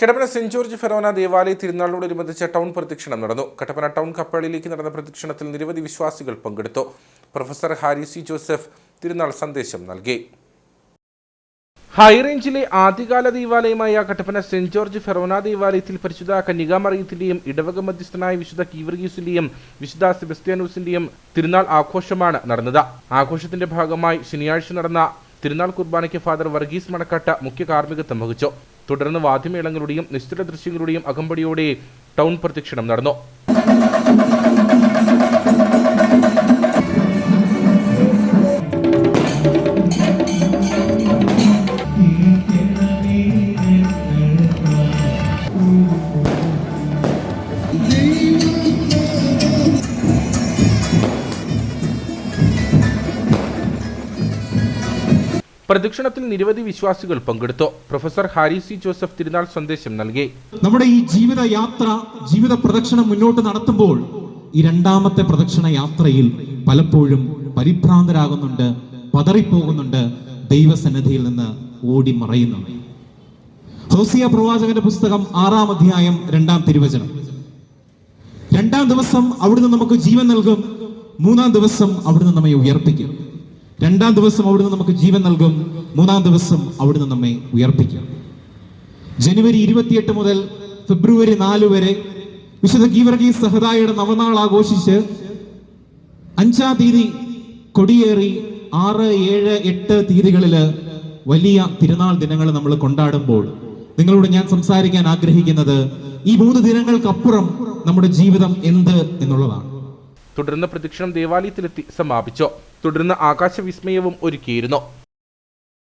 Kattappana saint George Forane ദേവാലയ തിരുനാളിനോടനുബന്ധിച്ച് town പ്രദക്ഷിണം നടന്നു. കട്ടപ്പന ടൗൺ കപ്പളിലേക്ക് നടന്ന പ്രദക്ഷിണത്തിൽ നിരവധി വിശ്വാസികൾ പങ്കെടുത്തു. പ്രൊഫസർ ഹാരി സി ജോസഫ് തിരുനാൾ സന്ദേശം നൽകി. ഹൈറേഞ്ചിലെ ആദ്യകാല ദേവാലയമായ കട്ടപ്പന സെന്റ് ജോർജ് ഫെറോന ദേവാലയത്തിൽ പരിശുദ്ധ കന്യകാമറിയത്തിന്റെയും ഇടവക മധ്യസ്ഥനായ വിശുദ്ധ കീവർഗീസിന്റെയും വിശുദ്ധ സെബസ്ത്യാനൂസിന്റെയും തിരുനാൾ ആഘോഷമാണ് നടന്നത്. ആഘോഷത്തിന്റെ ഭാഗമായി ശനിയാഴ്ച നടന്ന തിരുനാൾ കുർബാനയ്ക്ക് ഫാദർ വർഗീസ് മണക്കാട്ട മുഖ്യ കാർമ്മികത്വം വഹിച്ചു. തുടർന്ന് വാദ്യമേളങ്ങളുടെയും നിശ്ചല ദൃശ്യങ്ങളുടെയും അകമ്പടിയോടെ ടൗൺ പ്രദക്ഷിണം നടന്നു. പ്രദക്ഷിണത്തിൽ നിരവധി വിശ്വാസികൾ പങ്കെടുത്തു. പ്രൊഫസർ ഹാരിസി ജോസഫ് തിരുനാൾ സന്ദേശം നൽകി. നമ്മുടെ ഈ ജീവിത യാത്ര ജീവിത പ്രദക്ഷിണം മുന്നോട്ട് നടത്തുമ്പോൾ ഈ രണ്ടാമത്തെ പ്രദക്ഷിണ യാത്രയിൽ പലപ്പോഴും പരിഭ്രാന്തരാകുന്നുണ്ട് പതറിപ്പോകുന്നുണ്ട് ദൈവസന്നിധിയിൽ നിന്ന് ഓടി മറയുന്നുണ്ട് ഹോസിയ പ്രവാചകന്റെ പുസ്തകം ആറാം അധ്യായം രണ്ടാം തിരുവചനം. രണ്ടാം ദിവസം അവിടുന്ന് നമുക്ക് ജീവൻ നൽകും. മൂന്നാം ദിവസം അവിടുന്ന് നമ്മെ ഉയർപ്പിക്കും. രണ്ടാം ദിവസം അവിടുന്ന് നമുക്ക് ജീവൻ നൽകും. മൂന്നാം ദിവസം അവിടുന്ന് നമ്മെ ഉയർപ്പിക്കും. ജനുവരി ഇരുപത്തിയെട്ട് മുതൽ ഫെബ്രുവരി നാല് വരെ വിശുദ്ധ ഗീവർഗീസ് സഹദായുടെ നവനാൾ ആഘോഷിച്ച് അഞ്ചാം തീയതി കൊടിയേറി ആറ് ഏഴ് എട്ട് തീയതികളിൽ വലിയ തിരുനാൾ ദിനങ്ങൾ നമ്മൾ കൊണ്ടാടുമ്പോൾ നിങ്ങളോട് ഞാൻ സംസാരിക്കാൻ ആഗ്രഹിക്കുന്നത് ഈ മൂന്ന് ദിനങ്ങൾക്കപ്പുറം നമ്മുടെ ജീവിതം എന്ത് എന്നുള്ളതാണ്. തുടർന്ന് പ്രദക്ഷിണം ദേവാലയത്തിലെത്തി സമാപിച്ചു. തുടർന്ന് ആകാശവിസ്മയവും ഒരുക്കിയിരുന്നു.